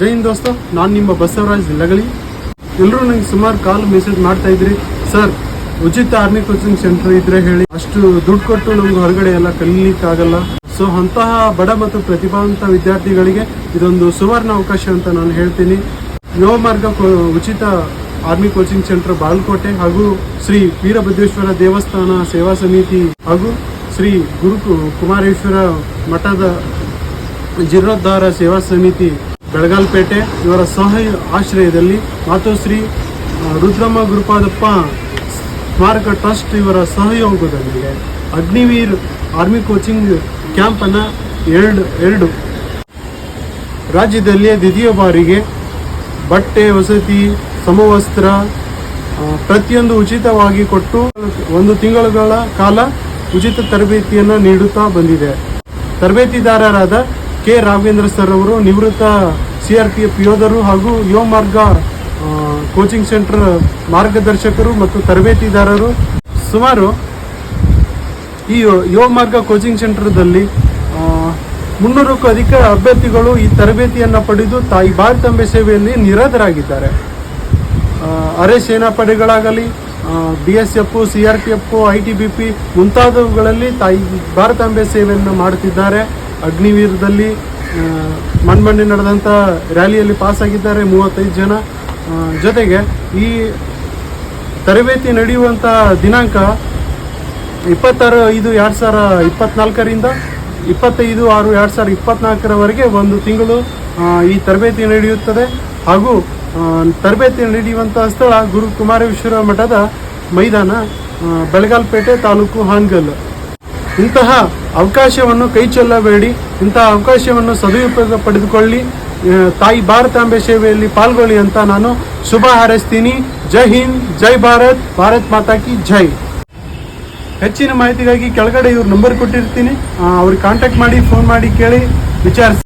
ಜೈ ಹಿಂದ್ ದೋಸ್ತ, ನಾನು ನಿಮ್ಮ ಬಸವರಾಜ್ ಲಗಳಿ ಎಲ್ಲರೂ ನಂಗೆ ಸುಮಾರು ಕಾಲ್ ಮೆಸೇಜ್ ಮಾಡ್ತಾ ಇದ್ರಿ. ಸರ್, ಉಚಿತ ಆರ್ಮಿ ಕೋಚಿಂಗ್ ಸೆಂಟರ್ ಇದ್ರೆ ಹೇಳಿ. ಅಷ್ಟು ದುಡ್ಡು ಕೊಟ್ಟು ನಮ್ಗೆ ಹೊರಗಡೆ ಎಲ್ಲ ಕಲೀಲಿಕ್ಕಾಗಲ್ಲ. ಸೊ ಅಂತಹ ಬಡ ಮತ್ತು ಪ್ರತಿಭಾವಂತ ವಿದ್ಯಾರ್ಥಿಗಳಿಗೆ ಇದೊಂದು ಸುವರ್ಣ ಅವಕಾಶ ಅಂತ ನಾನು ಹೇಳ್ತೀನಿ. ಯುವ ಮಾರ್ಗ ಕೋ- ಉಚಿತ ಆರ್ಮಿ ಕೋಚಿಂಗ್ ಸೆಂಟರ್ ಬಾಗಲಕೋಟೆ ಹಾಗೂ ಶ್ರೀ ವೀರಭದ್ರೇಶ್ವರ ದೇವಸ್ಥಾನ ಸೇವಾ ಸಮಿತಿ ಹಾಗೂ ಶ್ರೀ ಗುರು ಕುಮಾರೇಶ್ವರ ಮಠದ ಜೀರ್ಣೋದ್ಧಾರ ಸೇವಾ ಸಮಿತಿ ಬೆಳಗಾಲ್ಪೇಟೆ, ಇವರ ಸಹಾಯ ಆಶ್ರಯದಲ್ಲಿ ಮಾತೋಶ್ರೀ ರುದ್ರಮ್ಮ ಗುರುಪಾದಪ್ಪ ಸ್ಮಾರಕ ಟ್ರಸ್ಟ್ ಇವರ ಸಹಯೋಗದೊಂದಿಗೆ ಅಗ್ನಿವೀರ್ ಆರ್ಮಿ ಕೋಚಿಂಗ್ ಕ್ಯಾಂಪನ್ನು ಎರಡು ಎರಡು ರಾಜ್ಯದಲ್ಲಿಯೇ ದ್ವಿತೀಯ ಬಾರಿಗೆ ಬಟ್ಟೆ, ವಸತಿ, ಸಮವಸ್ತ್ರ ಪ್ರತಿಯೊಂದು ಉಚಿತವಾಗಿ ಕೊಟ್ಟು ಒಂದು ತಿಂಗಳುಗಳ ಕಾಲ ಉಚಿತ ತರಬೇತಿಯನ್ನು ನೀಡುತ್ತಾ ಬಂದಿದೆ. ತರಬೇತಿದಾರರಾದ ಕೆ ರಾಘವೇಂದ್ರ ಸರ್ ಅವರು ನಿವೃತ್ತ ಸಿ ಆರ್ ಪಿ ಎಫ್ ಯೋಧರು ಹಾಗೂ ಯುವ ಮಾರ್ಗ ಕೋಚಿಂಗ್ ಸೆಂಟರ್ ಮಾರ್ಗದರ್ಶಕರು ಮತ್ತು ತರಬೇತಿದಾರರು. ಸುಮಾರು ಈ ಯುವ ಮಾರ್ಗ ಕೋಚಿಂಗ್ ಸೆಂಟರ್ದಲ್ಲಿ ಮುನ್ನೂರಕ್ಕೂ ಅಧಿಕ ಅಭ್ಯರ್ಥಿಗಳು ಈ ತರಬೇತಿಯನ್ನು ಪಡೆದು ತಾಯಿ ಭಾರತಾಂಬೆ ಸೇವೆಯಲ್ಲಿ ನಿರತರಾಗಿದ್ದಾರೆ. ಅರೆ ಅರೆ ಸೇನಾಪಡೆಗಳಾಗಲಿ B S F, C R P F, I T B P ಮುಂತಾದವುಗಳಲ್ಲಿ ತಾಯಿ ಭಾರತಾಂಬೆ ಸೇವೆಯನ್ನು ಮಾಡುತ್ತಿದ್ದಾರೆ. ಅಗ್ನಿವೀರದಲ್ಲಿ ಮಣ್ಮಣ್ಣೆ ನಡೆದಂಥ ರ್ಯಾಲಿಯಲ್ಲಿ ಪಾಸ್ ಆಗಿದ್ದಾರೆ ಮೂವತ್ತೈದು ಜನ. ಜೊತೆಗೆ ಈ ತರಬೇತಿ ನಡೆಯುವಂಥ ದಿನಾಂಕ ಇಪ್ಪತ್ತಾರು ಐದು ಎರಡು ಸಾವಿರ ಇಪ್ಪತ್ನಾಲ್ಕರಿಂದ ಇಪ್ಪತ್ತೈದು ಆರು ಎರಡು ಸಾವಿರ ಇಪ್ಪತ್ನಾಲ್ಕರವರೆಗೆ ಒಂದು ತಿಂಗಳು ಈ ತರಬೇತಿ ನಡೆಯುತ್ತದೆ. ಹಾಗೂ ತರಬೇತಿ ನಡೆಯುವಂಥ ಸ್ಥಳ ಗುರು ಕುಮಾರೇಶ್ವರ ಮಠದ ಮೈದಾನ ಬೆಳಗಾಲ್ಪೇಟೆ ತಾಲೂಕು ಹಾನ್ಗಲ್ ಇಂತಹ ಅವಕಾಶವನ್ನು ಕೈ ಚೆಲ್ಲಬೇಡಿ. ಇಂತಹ ಅವಕಾಶವನ್ನು ಸದುಪಯೋಗ ಪಡೆದುಕೊಳ್ಳಿ. ತಾಯಿ ಭಾರತಾಂಬೆ ಸೇವೆಯಲ್ಲಿ ಪಾಲ್ಗೊಳ್ಳಿ ಅಂತ ನಾನು ಶುಭ ಹಾರೈಸ್ತೀನಿ. ಜೈ ಹಿಂದ್, ಜೈ ಭಾರತ್ ಭಾರತ್ ಮಾತಾ ಕಿ ಜೈ. ಹೆಚ್ಚಿನ ಮಾಹಿತಿಗಾಗಿ ಕೆಳಗಡೆ ಇವ್ರ ನಂಬರ್ ಕೊಟ್ಟಿರ್ತೀನಿ. ಅವ್ರಿಗೆ ಕಾಂಟ್ಯಾಕ್ಟ್ ಮಾಡಿ ಫೋನ್ ಮಾಡಿ ಕೇಳಿ, ವಿಚಾರಿಸಿ.